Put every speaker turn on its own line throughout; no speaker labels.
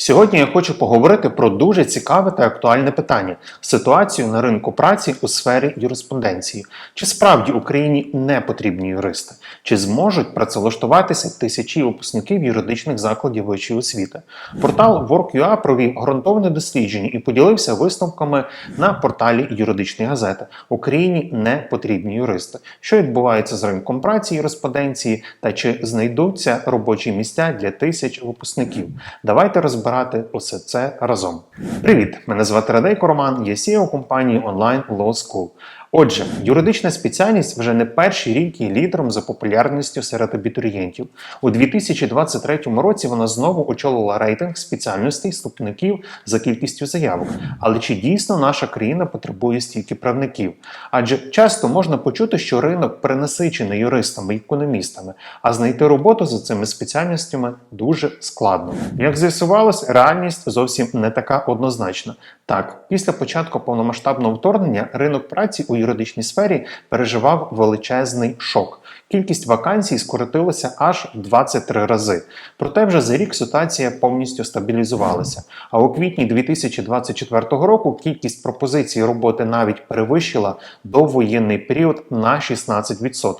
Сьогодні я хочу поговорити про дуже цікаве та актуальне питання ситуацію на ринку праці у сфері юриспонденції. Чи справді Україні не потрібні юристи? Чи зможуть працевлаштуватися тисячі випускників юридичних закладів вищої освіти? Портал Work.ua провів ґрунтовне дослідження і поділився висновками на порталі юридичної газети. Україні не потрібні юристи. Що відбувається з ринком праці юриспонденції та чи знайдуться робочі місця для тисяч випускників? Давайте розбирати усе це разом. Привіт! Мене звати Радейко Роман, я CEO компанії Online Law School. Отже, юридична спеціальність вже не перший рік є лідером за популярністю серед абітурієнтів. У 2023 році вона знову очолила рейтинг спеціальностей вступників за кількістю заявок. Але чи дійсно наша країна потребує стільки правників? Адже часто можна почути, що ринок перенасичений юристами і економістами, а знайти роботу за цими спеціальностями дуже складно. Як з'ясувалось, реальність зовсім не така однозначна. Так, після початку повномасштабного вторгнення ринок праці у юридичній сфері переживав величезний шок. Кількість вакансій скоротилася аж в 23 рази. Проте вже за рік ситуація повністю стабілізувалася. А у квітні 2024 року кількість пропозицій роботи навіть перевищила довоєнний період на 16%.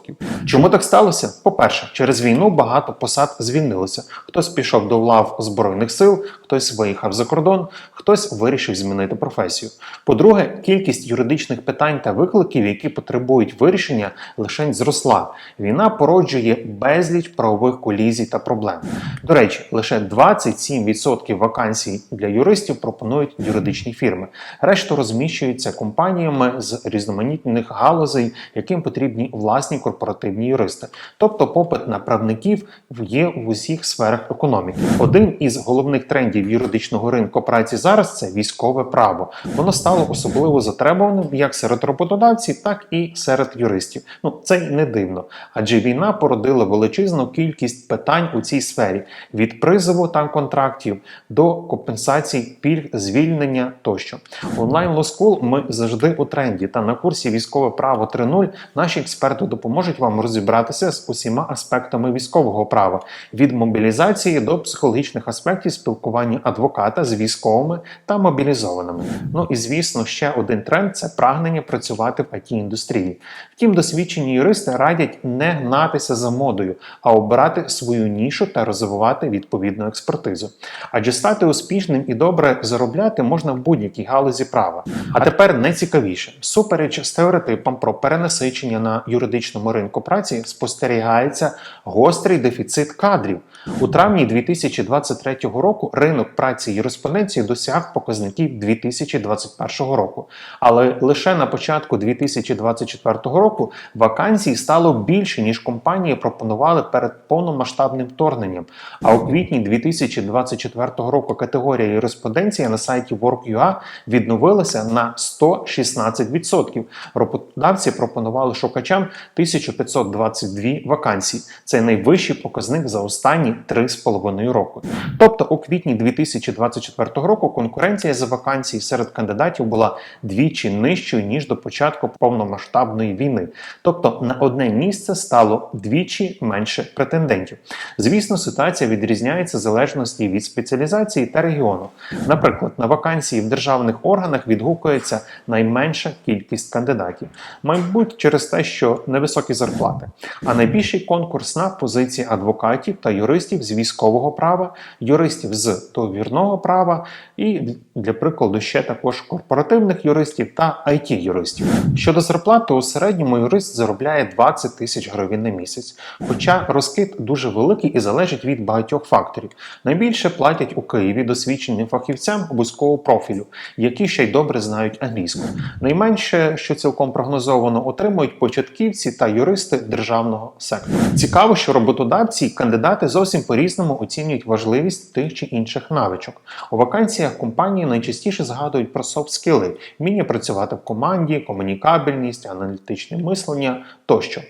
Чому так сталося? По-перше, через війну багато посад звільнилося. Хтось пішов до лав збройних сил, хтось виїхав за кордон, хтось вирішив змінити професію. По-друге, кількість юридичних питань та викликів, які потребують вирішення, лише зросла. Війна породжує безліч правових колізій та проблем. До речі, лише 27% вакансій для юристів пропонують юридичні фірми. Решта розміщуються компаніями з різноманітних галузей, яким потрібні власні корпоративні юристи. Тобто попит на правників є в усіх сферах економіки. Один із головних трендів юридичного ринку праці зараз це військове право. Воно стало особливо затребуваним як серед роботодавців, так і серед юристів. Ну це й не дивно, адже війна породила величезну кількість питань у цій сфері від призову та контрактів до компенсацій, пільг, звільнення тощо. Онлайн School ми завжди у тренді. Та на курсі військове право 3.0 наші експерти допоможуть вам розібратися з усіма аспектами військового права від мобілізації до психологічних аспектів спілкування адвоката з військовими та мобілізованими. Ну і звісно, ще один тренд це прагнення працювати в it індустрії. Втім, досвідчені юристи радять не гнатися за модою, а обирати свою нішу та розвивати відповідну експертизу. Адже стати успішним і добре заробляти можна в будь-якій галузі права. А тепер найцікавіше, супереч стереотипам про перенасичення на юридичному ринку праці, спостерігається гострий дефіцит кадрів. У травні 2023 року ринок праці юриспонденції досяг показників 2021 року. Але лише на початку 2024 року вакансій стало більше, ніж компанії пропонували перед повномасштабним вторгненням. А у квітні 2024 року категорія юриспонденція на сайті Work.ua відновилася на 116%. Роботодавці пропонували шукачам 1522 вакансії. Це найвищий показник за останні 3,5 року. Тобто у квітні 2024 року конкуренція за вакансії серед кандидатів була двічі нижчою ніж до початку повномасштабної війни. Тобто на одне місце стало двічі менше претендентів. Звісно, ситуація відрізняється в залежності від спеціалізації та регіону. Наприклад, на вакансії в державних органах відгукується найменша кількість кандидатів, мабуть, через те, що невисокі зарплати. А найбільший конкурс на позиції адвокатів та юристів з військового права, юристів з договірного права і для прикладу ще також корпоративних юристів та it юристів Щодо зарплати, у середньому юрист заробляє 20 тисяч гривень на місяць. Хоча розкид дуже великий і залежить від багатьох факторів. Найбільше платять у Києві досвідченим фахівцям вузького профілю, які ще й добре знають англійську. Найменше, що цілком прогнозовано, отримують початківці та юристи державного сектору. Цікаво, що роботодавці і кандидати зовсім по-різному оцінюють важливість тих чи інших навичок. У вакансіях компанії найчастіше згадують про софт-скіли, вміння працювати в команді, комунікабельність, аналітичне мислення тощо.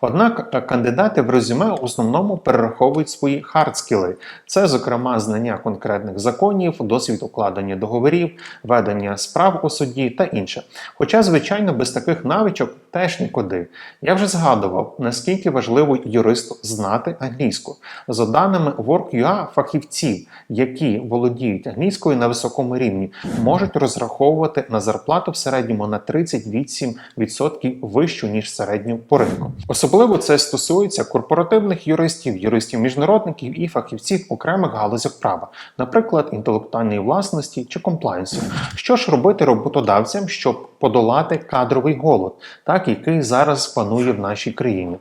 Однак е, кандидати в резюме в основному перераховують свої хардскіли. Це, зокрема, знання конкретних законів, досвід укладення договорів, ведення справ у суді та інше. Хоча, звичайно, без таких навичок теж нікуди. Я вже згадував, наскільки важливо юристу знати англійську. За даними Work.ua, фахівців, які володіють англійською на високому рівні, можуть розраховувати на зарплату в середньому на 38% вищу ніж середню по ринку. Особливо це стосується корпоративних юристів, юристів-міжнародників і фахівців окремих галузях права, наприклад, інтелектуальної власності чи комплайнсу. Що ж робити роботодавцям, щоб подолати кадровий голод, так який зараз панує в нашій країні?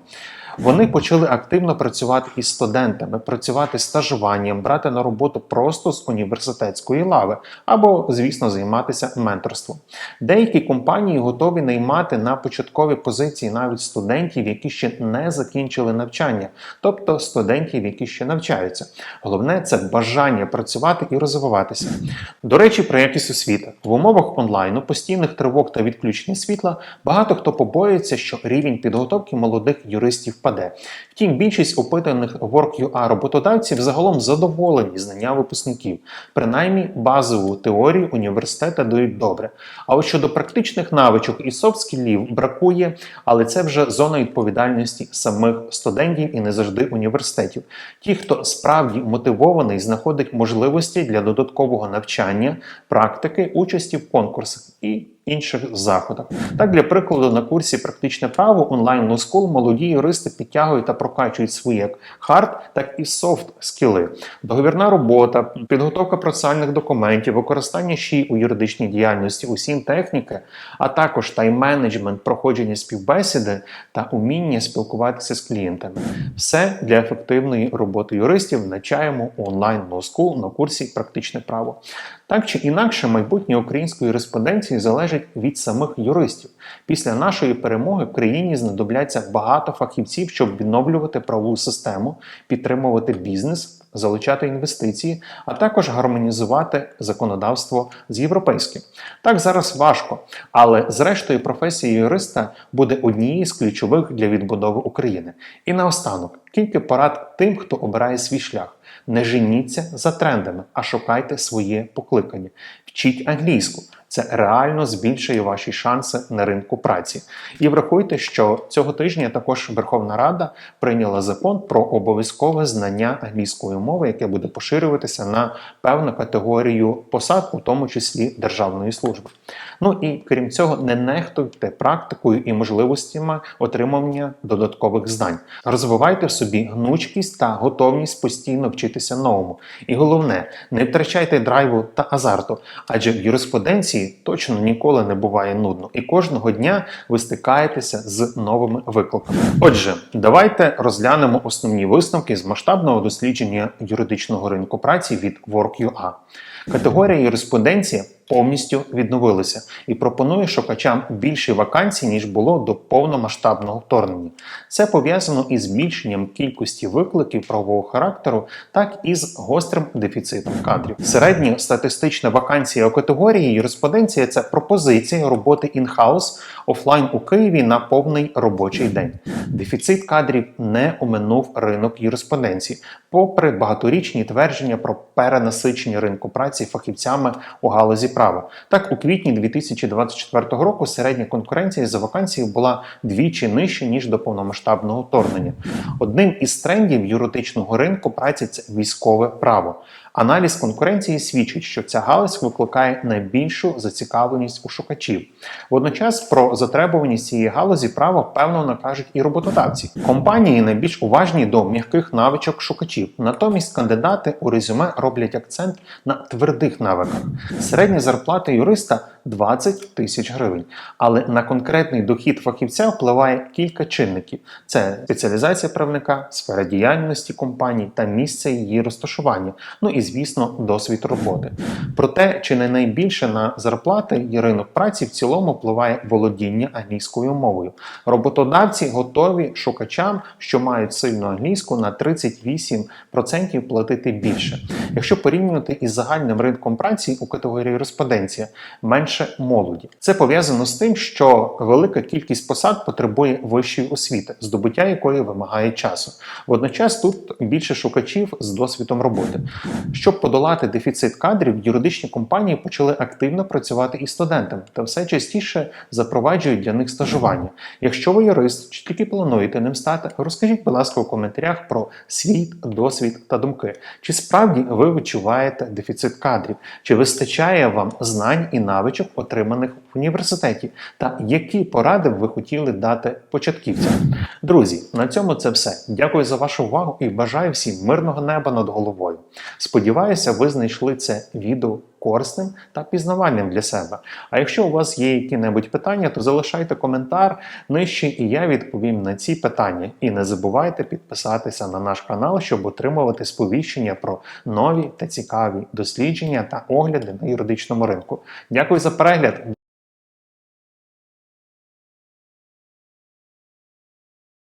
Вони почали активно працювати із студентами, працювати стажуванням, брати на роботу просто з університетської лави або, звісно, займатися менторством. Деякі компанії готові наймати на початкові позиції навіть студентів, які ще не закінчили навчання, тобто студентів, які ще навчаються. Головне це бажання працювати і розвиватися. До речі, про якість освіти в умовах онлайну, постійних тривог та відключення світла багато хто побоюється, що рівень підготовки молодих юристів впаде. Втім, більшість опитаних Work.ua роботодавців загалом задоволені знання випускників. Принаймні, базову теорію університети дають добре. А от щодо практичних навичок і софт-скілів бракує, але це вже зона відповідальності самих студентів і не завжди університетів. Ті, хто справді мотивований, знаходить можливості для додаткового навчання, практики, участі в конкурсах і інших заходах. Так, для прикладу, на курсі практичне право онлайн School молоді юристи підтягують та прокачують свої як хард, так і софт скіли, договірна робота, підготовка процесуальних документів, використання ще у юридичній діяльності, усім техніки, а також тайм-менеджмент, проходження співбесіди та уміння спілкуватися з клієнтами. Все для ефективної роботи юристів навчаємо онлайн School на курсі практичне право. Так чи інакше, майбутнє української респонденції залежить від самих юристів. Після нашої перемоги в країні знадобляться багато фахівців, щоб відновлювати правову систему, підтримувати бізнес, залучати інвестиції, а також гармонізувати законодавство з європейським. Так зараз важко, але зрештою професія юриста буде однією з ключових для відбудови України. І наостанок кілька порад тим, хто обирає свій шлях. Не женіться за трендами, а шукайте своє покликання. Вчіть англійську. Це реально збільшує ваші шанси на ринку праці. І врахуйте, що цього тижня також Верховна Рада прийняла закон про обов'язкове знання англійської мови, яке буде поширюватися на певну категорію посад, у тому числі державної служби. Ну і крім цього, не нехтуйте практикою і можливостями отримання додаткових знань. Розвивайте в собі гнучкість та готовність постійно вчитися новому. І головне, не втрачайте драйву та азарту, адже в юриспруденції точно ніколи не буває нудно, і кожного дня ви стикаєтеся з новими викликами. Отже, давайте розглянемо основні висновки з масштабного дослідження юридичного ринку праці від Work.ua. Категорія юриспруденція повністю відновилася і пропонує шукачам більше вакансій, ніж було до повномасштабного вторгнення. Це пов'язано із збільшенням кількості викликів правового характеру, так і з гострим дефіцитом кадрів. Середня статистична вакансія у категорії юриспруденція це пропозиція роботи інхаус офлайн у Києві на повний робочий день. Дефіцит кадрів не оминув ринок юриспруденції, попри багаторічні твердження про перенасичення ринку праці фахівцями у галузі права. Так, у квітні 2024 року середня конкуренція за вакансії була двічі нижча ніж до повномасштабного вторгнення. Одним із трендів юридичного ринку праці це військове право. Аналіз конкуренції свідчить, що ця галузь викликає найбільшу зацікавленість у шукачів. Водночас про затребуваність цієї галузі права певно накажуть і роботодавці. Компанії найбільш уважні до м'яких навичок шукачів. Натомість кандидати у резюме роблять акцент на твердих навиках. Середня зарплата юриста 20 тисяч гривень. Але на конкретний дохід фахівця впливає кілька чинників: це спеціалізація правника, сфера діяльності компанії та місце її розташування. Ну і звісно, досвід роботи. Проте, чи не найбільше на зарплати і ринок праці в цілому впливає володіння англійською мовою. Роботодавці готові шукачам, що мають сильну англійську, на 38% платити більше. Якщо порівнювати із загальним ринком праці у категорії респонденція, менше по-перше, молоді. Це пов'язано з тим, що велика кількість посад потребує вищої освіти, здобуття якої вимагає часу. Водночас тут більше шукачів з досвідом роботи. Щоб подолати дефіцит кадрів, юридичні компанії почали активно працювати із студентами та все частіше запроваджують для них стажування. Якщо ви юрист чи тільки плануєте ним стати, розкажіть, будь ласка, у коментарях про свій досвід та думки. Чи справді ви відчуваєте дефіцит кадрів? Чи вистачає вам знань і навичок, отриманих в університеті? Та які поради б ви хотіли дати початківцям? Друзі, на цьому це все. Дякую за вашу увагу і бажаю всім мирного неба над головою. Сподіваюся, ви знайшли це відео корисним та пізнавальним для себе. А якщо у вас є які-небудь питання, то залишайте коментар нижче, і я відповім на ці питання. І не забувайте підписатися на наш канал, щоб отримувати сповіщення про нові та цікаві дослідження та огляди на юридичному ринку. Дякую за перегляд.